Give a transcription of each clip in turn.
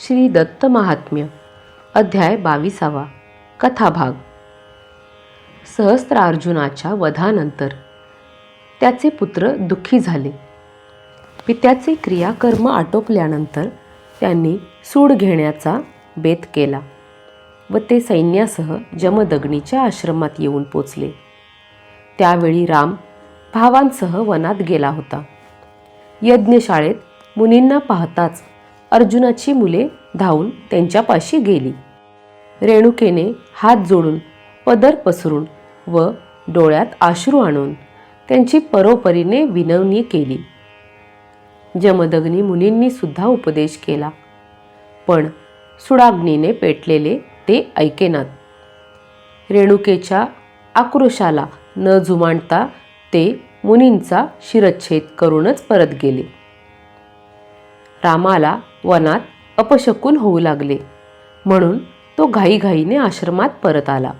श्री दत्त महात्म्य अध्याय बावीसावा कथाभाग. सहस्त्रार्जुनाच्या वधानंतर त्याचे पुत्र दुःखी झाले. पित्याचे क्रियाकर्म आटोपल्यानंतर त्यांनी सूड घेण्याचा बेत केला व ते सैन्यासह जमदग्नीच्या आश्रमात येऊन पोचले. त्यावेळी राम भावांसह वनात गेला होता. यज्ञशाळेत मुनींना पाहताच अर्जुनाची मुले धावून त्यांच्यापाशी गेली. रेणुकेने हात जोडून पदर पसरून व डोळ्यात आश्रू आणून त्यांची परोपरीने विनवणी केली. जमदग्नी मुनींनी सुद्धा उपदेश केला. पण सुडाग्नीने पेटलेले ते ऐकेनात रेणुकेच्या आक्रोशाला न जुमानता ते मुनींचा शिरच्छेद करूनच परत गेले. रामाला वनात अपशकून होऊ लागले. म्हणून तो घाईघाईने आश्रमात परत आला.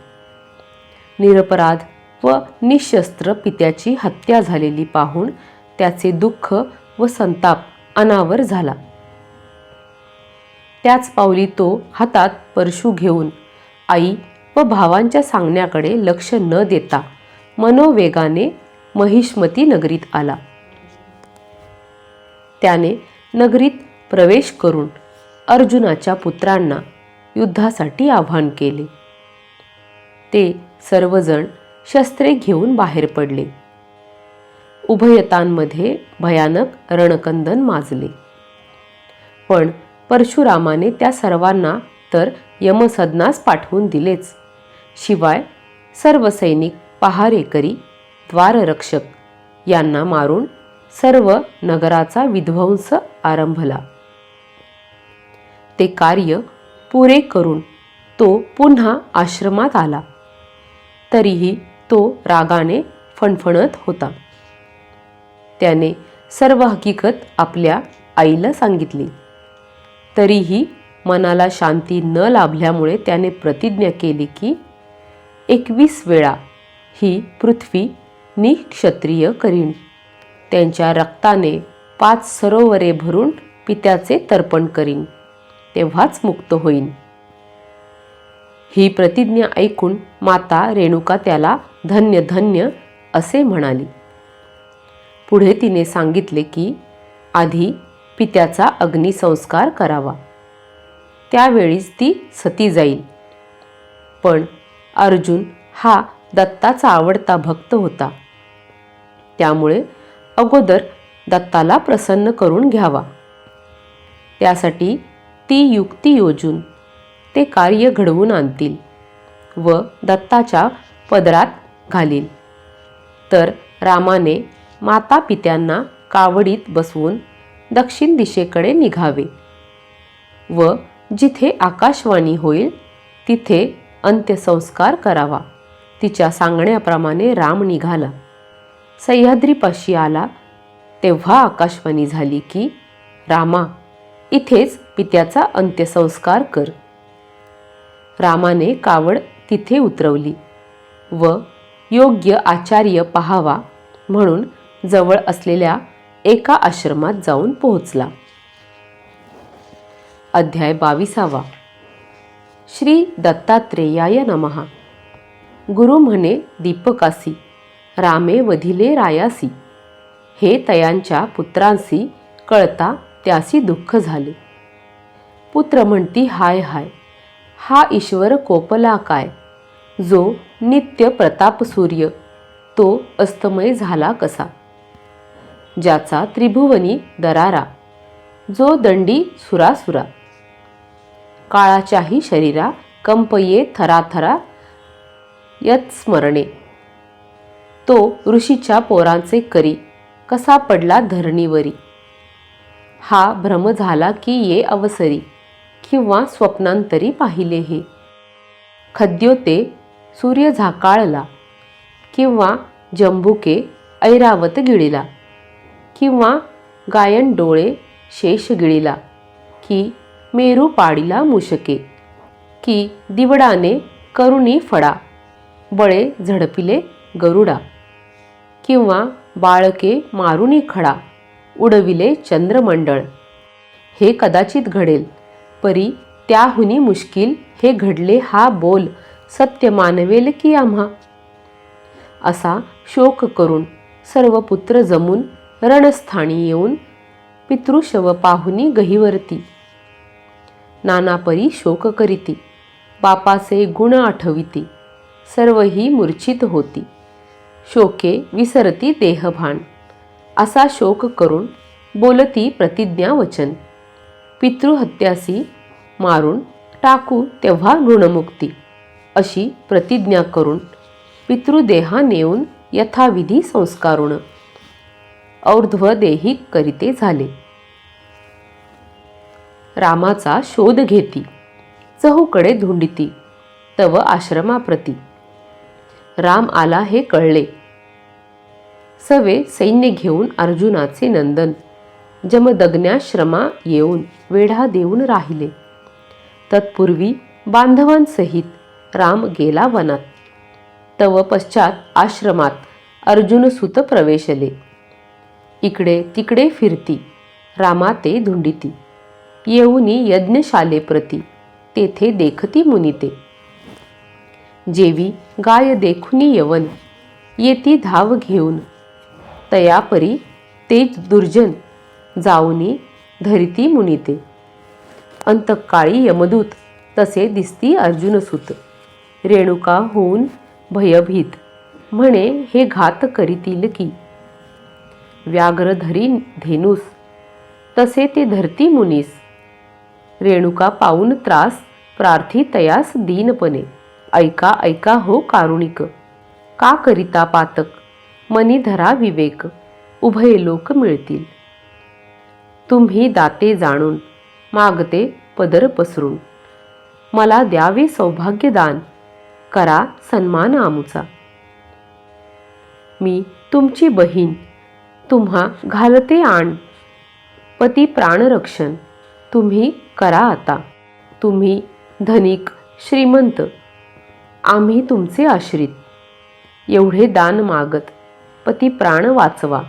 निरपराध व निशस्त्र पित्याची हत्या झालेली पाहून त्याचे दुःख व संताप अनावर झाला. त्याच पावली तो हातात परशू घेऊन आई व भावांच्या सांगण्याकडे लक्ष न देता मनोवेगाने महिष्मती नगरीत आला. त्याने नगरीत प्रवेश करून अर्जुनाच्या पुत्रांना युद्धासाठी आव्हान केले. ते सर्वजण शस्त्रे घेऊन बाहेर पडले. उभयतांमध्ये भयानक रणकंदन माजले. पण परशुरामाने त्या सर्वांना तर यमसदनास पाठवून दिलेच. शिवाय सर्व सैनिक पहारेकरी द्वाररक्षक यांना मारून सर्व नगराचा विध्वंस आरंभला. ते कार्य पुरे करून तो पुन्हा आश्रमात आला. तरीही तो रागाने फणफणत होता. त्याने सर्व हकीकत आपल्या आईला सांगितली. तरीही मनाला शांती न लाभल्यामुळे त्याने प्रतिज्ञा केली की एकवीस वेळा ही पृथ्वी निक्षत्रिय करीन. त्यांच्या रक्ताने पाच सरोवरे भरून पित्याचे तर्पण करीन. तेव्हाच मुक्त होईन. ही प्रतिज्ञा ऐकून माता रेणुका त्याला धन्य धन्य असे म्हणाली. पुढे तिने सांगितले की आधी पित्याचा अग्निसंस्कार करावा. त्यावेळीच ती सती जाईल. पण अर्जुन हा दत्ताचा आवडता भक्त होता. त्यामुळे अगोदर दत्ताला प्रसन्न करून घ्यावा. त्यासाठी ती युक्ती योजून ते कार्य घडवून आणतील व दत्ताच्या पदरात घालील. तर रामाने माता पित्यांना कावडीत बसवून दक्षिण दिशेकडे निघावे व जिथे आकाशवाणी होईल तिथे अंत्यसंस्कार करावा. तिच्या सांगण्याप्रमाणे राम निघाला. सह्याद्रीपाशी आला. तेव्हा आकाशवाणी झाली की रामा इथेच पित्याचा अंत्यसंस्कार कर. रामाने कावड तिथे उतरवली व योग्य आचार्य पहावा म्हणून जवळ असलेल्या एका आश्रमात जाऊन पोहोचला. अध्याय बावीसावा. श्री दत्तात्रेयाय नमहा गुरु म्हणे दीपकासी रामे वधिले रायासी. हे तयांच्या पुत्रांसी कळता त्यासी दुःख झाले. पुत्र म्हणती हाय हाय हा ईश्वर कोपला काय? जो नित्य प्रताप सूर्य तो अस्तमय झाला कसा? ज्याचा त्रिभुवनी दरारा जो दंडी सुरासुरा. काळाच्याही शरीरा कंपये थराथरा यत स्मरणे. तो ऋषीच्या पोरांचे करी कसा पडला धरणीवरी. हा भ्रम झाला की ये अवसरी किंवा स्वप्नांतरी पाहिले हे. खद्योते सूर्य झाकाळला किंवा जंबुके ऐरावत गिळिला किंवा गायन डोळे शेष गिळिला की मेरू पाडिला मुशके की दिवडाने करुणी फडा बळे झडपिले गरुडा किंवा बाळके मारुनी खडा. उडविले चंद्रमंडळ. हे कदाचित घडेल. परी त्याहुनी मुश्किल हे घडले हा बोल सत्य मानवेल की आम्हा? असा शोक करून सर्व पुत्र जमून रणस्थानी येऊन पितृशव पाहुनी गहिवरती. नानापरी शोक करीती. बापाचे गुण आठविती. सर्व ही मूर्छित होती. शोके विसरती देहभान. असा शोक करून बोलती प्रतिज्ञा वचन पितृहत्यासी मारून टाकू तेव्हा ऋणमुक्ती. अशी प्रतिज्ञा करून पितृदेहा नेऊन यथाविधी संस्कारुण और्ध्वदेही करीते झाले. रामाचा शोध घेती. चहूकडे धुंडिती. तव आश्रमाप्रती. राम आला हे कळले. सवे सैन्य घेऊन अर्जुनाचे नंदन. जमदग्न्याश्रमा येऊन वेढा देऊन राहिले. तत्पूर्वी बांधवांसहित राम गेला वनात. तव पश्चात आश्रमात अर्जुन सुत प्रवेशले. इकडे तिकडे फिरती रामा ते धुंडिती. येऊनी यज्ञशालेप्रती तेथे देखती मुनिते. जेवी गाय देखुनी यवन येती धाव घेऊन तयापरी तेच दुर्जन जाऊनी धरिती मुनिते. अंतकाळी यमदूत तसे दिसती अर्जुनसुत. रेणुका होऊन भयभीत म्हणे हे घात करीतील की? व्याघ्र धरी धेनुस तसे ते धरती मुनीस. रेणुका पाऊन त्रास प्रार्थी तयास दीनपणे. ऐका ऐका हो कारुणिक. का करिता पातक? मनी धरा विवेक उभय लोक मिळतील. तुम्ही दाते जाणून मागते पदर पसरून. मला द्यावे सौभाग्यदान करा सन्मान आमूचा. मी तुमची बहीण तुम्हा घालते आण. पती प्राणरक्षण तुम्ही करा आता. तुम्ही धनिक श्रीमंत आम्ही तुमचे आश्रित. एवढे दान मागत पती प्राण वाचवा.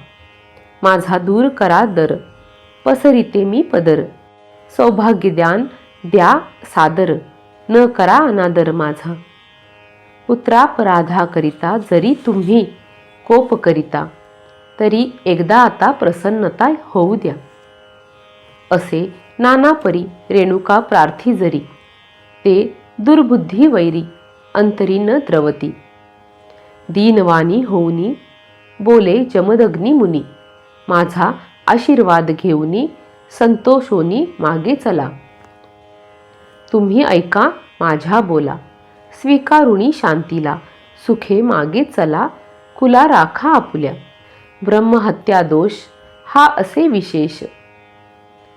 माझा दूर करा दर. पसरिते मी पदर. सौभाग्यदान द्या सादर. न करा अनादर माझा. पुत्रापराधाकरिता जरी तुम्ही कोप करिता तरी एकदा आता प्रसन्नता होऊ द्या. असे नानापरी रेणुका प्रार्थी जरी ते दुर्बुद्धी वैरी अंतरी न द्रवती. दीनवानी होऊनी बोले जमदग्नी मुनी माझा आशीर्वाद घेऊनी संतोषोनी मागे चला. तुम्ही ऐका माझ्या बोला स्वीकारुणी शांतीला सुखे मागे चला कुला राखा आपुल्या. ब्रह्महत्या दोष हा असे विशेष.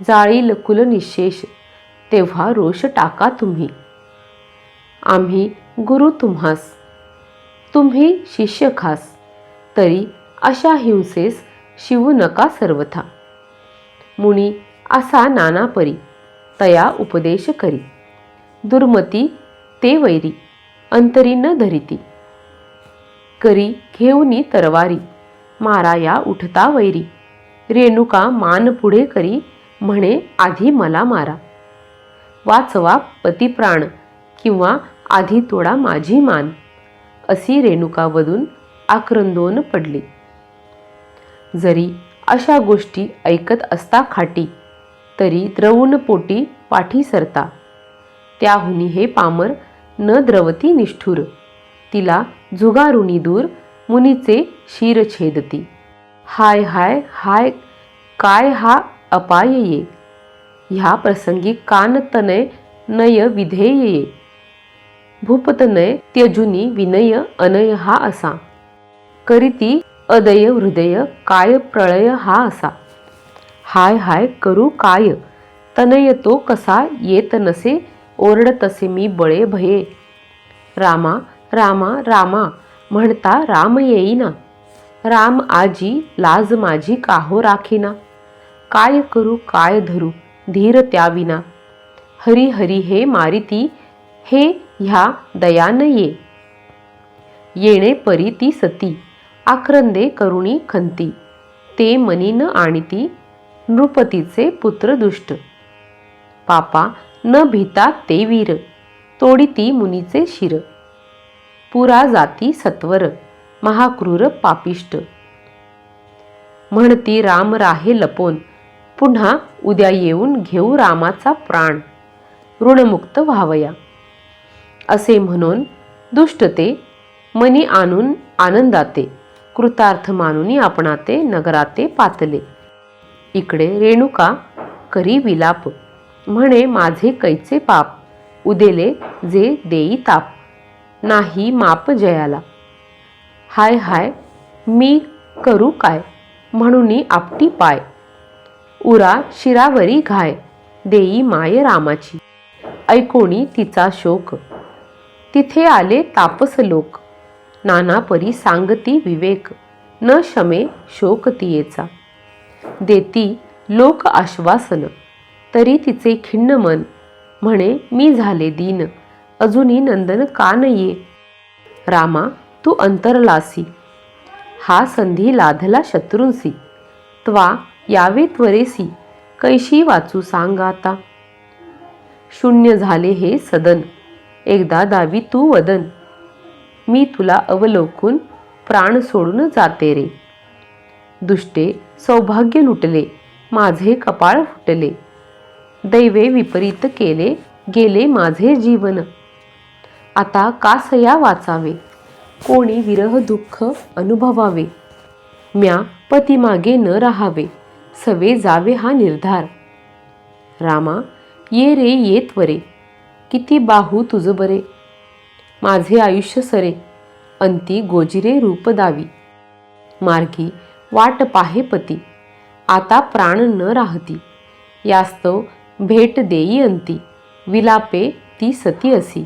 जाळील कुलनिशेष तेव्हा रोष टाका तुम्ही. आम्ही गुरु तुम्हास तुम्ही शिष्य खास. तरी अशा हिंसेस शिवू नका सर्वथा. मुनी असा नानापरी तया उपदेश करी. दुर्मती ते वैरी अंतरी न धरिती. करी घेऊनी तरवारी मारा या उठता वैरी. रेणुका मान पुढे करी म्हणे आधी मला मारा. वाचवा पतिप्राण किंवा आधी तोडा माझी मान अशी रेणुका वधून आक्रंदोन पडली. जरी अशा गोष्टी ऐकत असता खाटी तरी द्रवून पोटी पाठी सरता. त्याहुनी हे पामर न द्रवती निष्ठुर. तिला झुगारुणी दूर मुनीचे शिर छेदती. हाय हाय हाय काय हा अपाय ये? ह्या प्रसंगी कान तनय नय विधेय ये. भूपतनय त्यजुनी विनय अनय हा असा. करीती अदय हृदय काय प्रळय हा असा. हाय हाय करू काय. तनय तो कसा येत नसे ओरडतसे मी बळे भये. रामा रामा रामा म्हणता राम येईना. राम आजी लाज माझी काहो राखीना. काय करू काय धरू धीर त्याविना. हरी हरी हे मारिती हे ह्या दयान ये. येणे परी ती सती. आक्रंदे करुणी खंती. ते मनी न आणिती नृपतीचे पुत्र दुष्ट. पापा न भीता ते वीर. तोडिती मुनीचे शिर. पुरा जाती सत्वर महाक्रूर पापिष्ट. म्हणती राम राहे लपोन. पुन्हा उद्या येऊन घेऊ रामाचा प्राण. ऋणमुक्त व्हावया. असे म्हणून दुष्टते मनी आणून आनंदाते. कृतार्थ मानुनी आपणाते नगराते पातले. इकडे रेणुका करी विलाप म्हणे माझे कैचे पाप उदेले जे देई ताप नाही माप जयाला. हाय हाय मी करू काय? म्हणून आपटी पाय. उरा शिरावरी घाय देई माय रामाची. ऐकोणी तिचा शोक. तिथे आले तापस लोक. नाना परी सांगती विवेक. न शमे शोक तियेचा. देती लोक आश्वासन. तरी तिचे खिन्न मन. म्हणे मी झाले दीन. अजूनही नंदन का न ये रामा तू अंतरलासी. हा संधी लाधला शत्रूंसी त्वा यावे त्वरेसी. कैशी वाचू सांग आता? शून्य झाले हे सदन. एकदा दावी तू वदन. मी तुला अवलोकून प्राण सोडून जाते रे. दुष्टे सौभाग्य लुटले माझे कपाळ फुटले. दैवे विपरीत केले गेले माझे जीवन. आता कासया वाचावे? कोणी विरह दुःख अनुभवावे? म्या पतीमागे न राहावे सवे जावे हा निर्धार. रामा ये रे ये त्वरे किती बाहू तुझ बरे. माझे आयुष्य सरे. अंती गोजिरे रूप दावी. मार्गी वाट पाहे पती. आता प्राण न राहती. यास्तव भेट देई अंती. विलापे ती सती असी.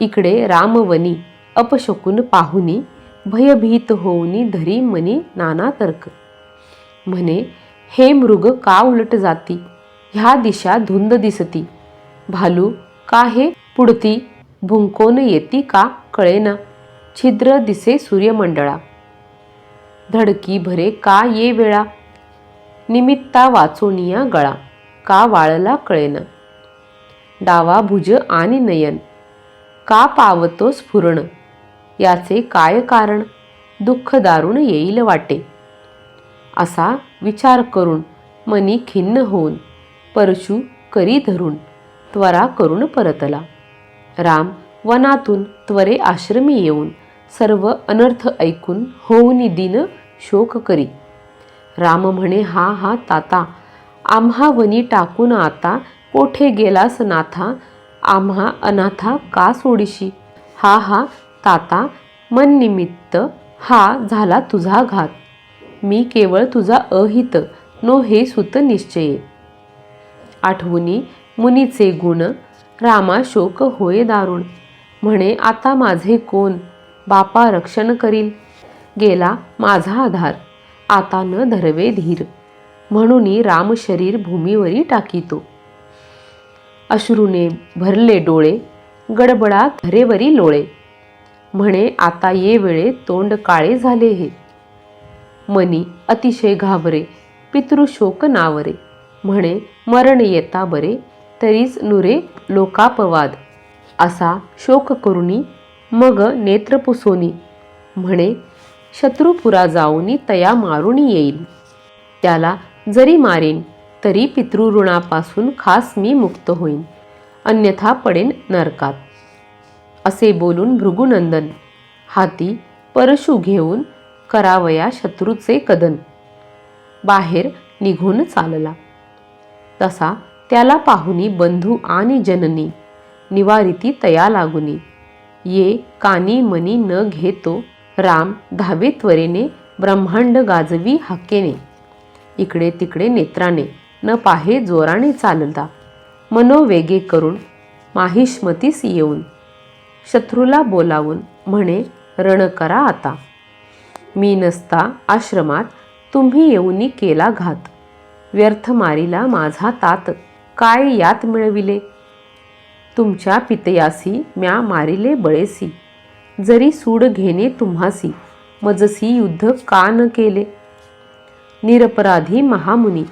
इकडे रामवनी अपशकुन पाहुनी. भयभीत होऊनी धरी मनी नाना तर्क. म्हणे हे मृग का उलट जाती? ह्या दिशा धुंद दिसती. भालू का हे पुढती भुंकोन येती का कळेना. छिद्र दिसे सूर्यमंडळा. धडकी भरे का ये वेळा. निमित्ता वाचोनिया गळा. का वाळला कळेना. डावा भुज आणि नयन. का पावतो स्फुरण. याचे काय कारण? दुःख दारुण येईल वाटे. असा विचार करून मनी खिन्न होऊन परशु करी धरून त्वरा करून परतला. राम वनातून त्वरे आश्रमी येऊन सर्व अनर्थ ऐकून होऊनी दिन शोक करी. राम म्हणे हा हा ताता आम्हा वनी टाकून आता कोठे गेलास नाथा? आम्हा अनाथा का सोडिशी? हा हा ताता मन निमित्त हा झाला तुझा घात. मी केवळ तुझा अहित नो हे सुत निश्चये. आठवणी मुनीचे गुण रामा शोक होय दारुण. म्हणे आता माझे कोण? बापा रक्षण करील. गेला माझा आधार. आता न धरवे धीर. म्हणून राम शरीर भूमीवरी टाकीतो. अश्रूने भरले डोळे गडबडा धरेवरी लोळे. म्हणे आता ये वेळे तोंड काळे झाले हे. मनी अतिशय घाबरे पितृशोक नावरे. म्हणे मरण येता बरे तरीच नुरे लोकापवाद. असा शोक करुणी मग नेत्र पुसोनी. म्हणे शत्रुपुरा जाऊनी तया मारून येईल त्याला जरी मारेन तरी पितृऋणापासून खास मी मुक्त होईन. अन्यथा पडेन नरकात. असे बोलून भृगुनंदन हाती परशु घेऊन करावया शत्रूचे कदन. बाहेर निघून चालला. तसा त्याला पाहुनी बंधू आणि जननी निवारिती तया लागुनी. ये कानी मनी न घेतो राम धावे त्वरेने ब्रह्मांड गाजवी हाकेने. इकडे तिकडे नेत्राने न पाहे जोराने चालता. मनोवेगे करून माहिष्मतीस येऊन शत्रूला बोलावून म्हणे रण करा आता. मी नसता आश्रमात तुम्ही येऊनी केला घात. व्यर्थ मारिला माझा तात काय यात मिळविले? तुमच्या पितयासी म्या मारिले बळेसी. जरी सूड घेणे तुम्हासी मजसी युद्ध का न केले? निरपराधी महामुनी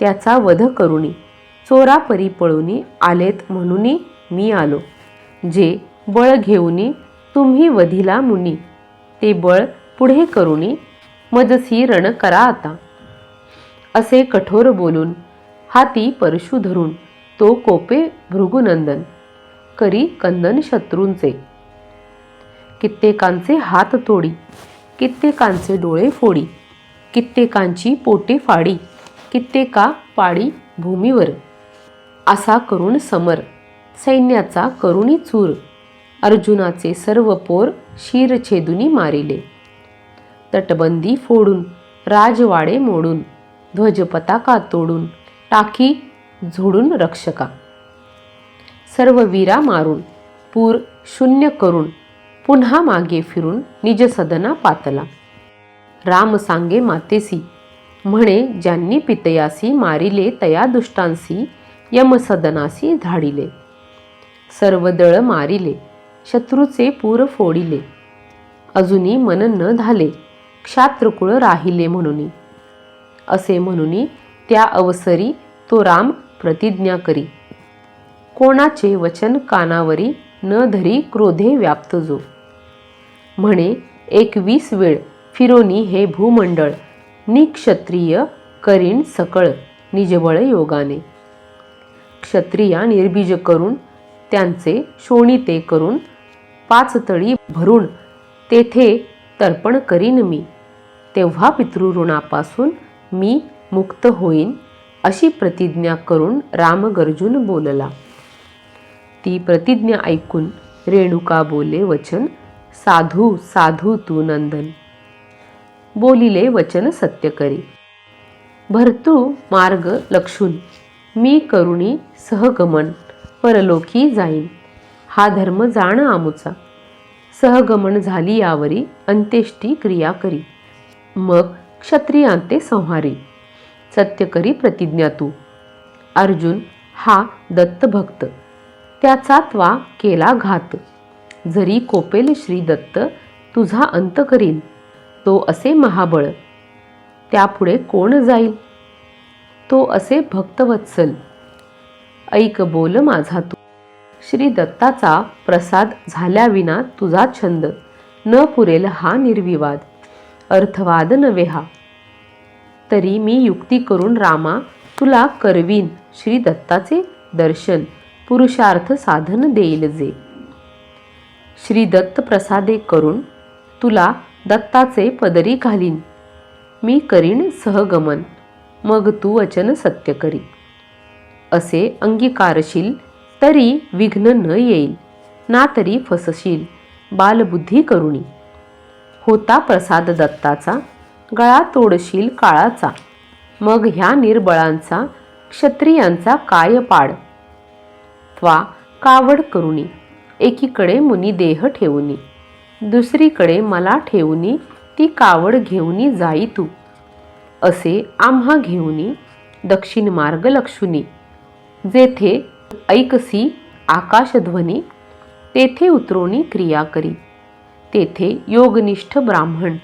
त्याचा वध करुणी चोरा परी पळूनी आलेत म्हणूनी मी आलो. जे बळ घेऊनी तुम्ही वधिला मुनी ते बळ पुढे करुणी मजसी रण करा आता. असे कठोर बोलून हाती परशु धरून तो कोपे भृगुनंदन करी कंदन शत्रूंचे. कित्येकांचे हात तोडी कित्येकांचे डोळे फोडी कित्येकांची पोटे फाडी कित्येका पाडी भूमीवर. असा करून समर सैन्याचा करुणी चूर अर्जुनाचे सर्व पोर शिरछेदुनी मारिले. तटबंदी फोडून राजवाडे मोडून ध्वजपताका तोडून टाकी झोडून रक्षका. सर्व वीरा मारून पूर शून्य करून पुन्हा मागे फिरून निज सदना पातला. राम सांगे मातेसी म्हणे ज्यांनी पितयासी मारिले तया दुष्टांसी यमसदनासी धाडिले. सर्व दळ मारिले शत्रूचे पूर फोडिले. अजूनी मन न झाले क्षात्रकुळ राहिले म्हणून. असे म्हणून त्या अवसरी तो राम प्रतिज्ञा करी. कोणाचे वचन कानावरी न धरी क्रोधे व्याप्त जो. म्हणे एकवीस वेळ फिरोनी हे भूमंडळ निक्षत्रिय करीन सकळ निजबळ योगाने. क्षत्रिया निर्बीज करून त्यांचे शोणिते करून पाच तळी भरून तेथे तर्पण करीन मी. तेव्हा पितृऋणापासून मी मुक्त होईन अशी प्रतिज्ञा करून रामगर्जून बोलला. ती प्रतिज्ञा ऐकून रेणुका बोले वचन साधू साधू तू नंदन. बोलिले वचन सत्य करी. भरतू मार्ग लक्षून मी करुणी सहगमन परलोकी जाईन. हा धर्म जाण आमुचा. सहगमन झाली यावरी अंत्येष्टी क्रिया करी. मग क्षत्रियांते संहारी. सत्य करी प्रतिज्ञा तू. अर्जुन हा दत्तभक्त. त्याचा त्वा केला घात. जरी कोपेल श्री दत्त तुझा अंत करील तो असे महाबळ. त्यापुढे कोण जाईल? तो असे भक्तवत्सल ऐक बोल माझा तू. श्री दत्ताचा प्रसाद झाल्याविना तुझा छंद. न पुरेल हा निर्विवाद. अर्थवाद नव्हे हा. तरी मी युक्ती करून रामा तुला करवीन श्री दत्ताचे दर्शन पुरुषार्थ साधन देईल जे. श्री दत्त प्रसादे करून तुला दत्ताचे पदरी घालीन. मी करीन सहगमन मग तू वचन सत्य करी. असे अंगीकारशील तरी विघ्न न येईल ना तरी फसशील बालबुद्धी करुणी. होता प्रसाद दत्ताचा गळा तोडशील काळाचा. मग ह्या निर्बळांचा क्षत्रियांचा काय पाड त्वा कावड करुणी एकीकडे मुनी देह ठेवूनी दुसरीकडे मला ठेवूनी ती कावड घेऊनी जाई तू. असे आम्हा घेऊनी दक्षिण मार्ग लक्षुनी. जेथे ऐकसी आकाशध्वनी तेथे उतरोनी क्रिया करी. तेथे योगनिष्ठ ब्राह्मण.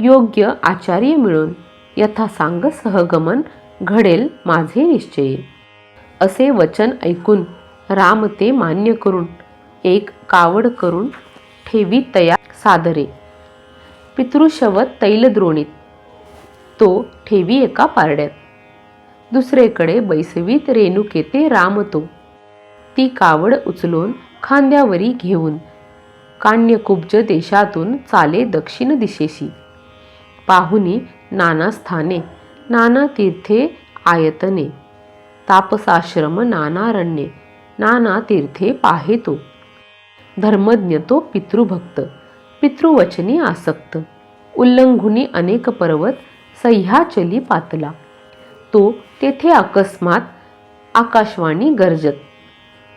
योग्य आचार्य मिळून यथासांग सहगमन घडेल माझे निश्चय. असे वचन ऐकून राम ते मान्य करून एक कावड करून ठेवी तया सादरे. पितृशवत तैलद्रोणीत. तो ठेवी एका पारड्यात. दुसरेकडे बैसवीत रेणुकेते राम तो. ती कावड उचलून खांद्यावरी घेऊन कान्यकुब्ज देशातून चाले दक्षिण दिशेशी. पाहुनी नाना स्थाने नाना तीर्थे आयतने. तापसाश्रम नानारण्ये नाना तीर्थे पाहेतो धर्मज्ञ तो पितृभक्त पितृवचनी आसक्त. उल्लंघुनी अनेक पर्वत सह्याचली पातला. तो तेथे अकस्मात आकाशवाणी गर्जत.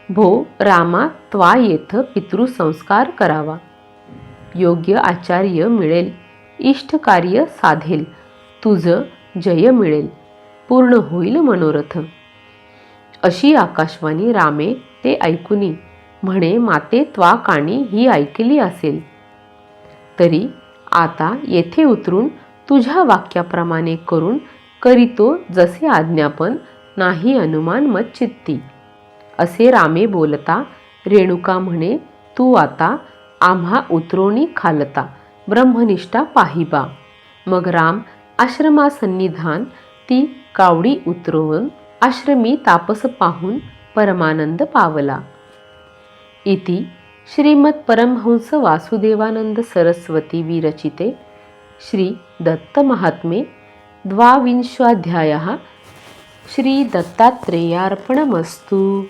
भो रामा त्वा येथ पितृसंस्कार करावा. योग्य आचार्य मिळेल. इष्ट कार्य साधेल. तुझं जय मिळेल. पूर्ण होईल मनोरथ. अशी आकाशवाणी रामे ते ऐकुनी. म्हणे माते त्वा काणी ही ऐकली असेल. तरी आता येथे उतरून तुझ्या वाक्याप्रमाणे करून करीतो जसे आज्ञापन नाही अनुमान मत चित्ती. असे रामे बोलता रेणुका म्हणे तू आता आम्हा उतरोणी खालता. ब्रह्मनिष्ठा पाहिबा. मग राम आश्रमासन्निधान ती कावडी उतरवून आश्रमी तापस पाहून परमानंद पावला. इति श्रीमत् परमहंस वासुदेवानंद सरस्वती विरचिते श्री दत्तमहात्मे द्वाविंशोऽध्यायः श्रीदत्तात्रेयार्पणमस्तु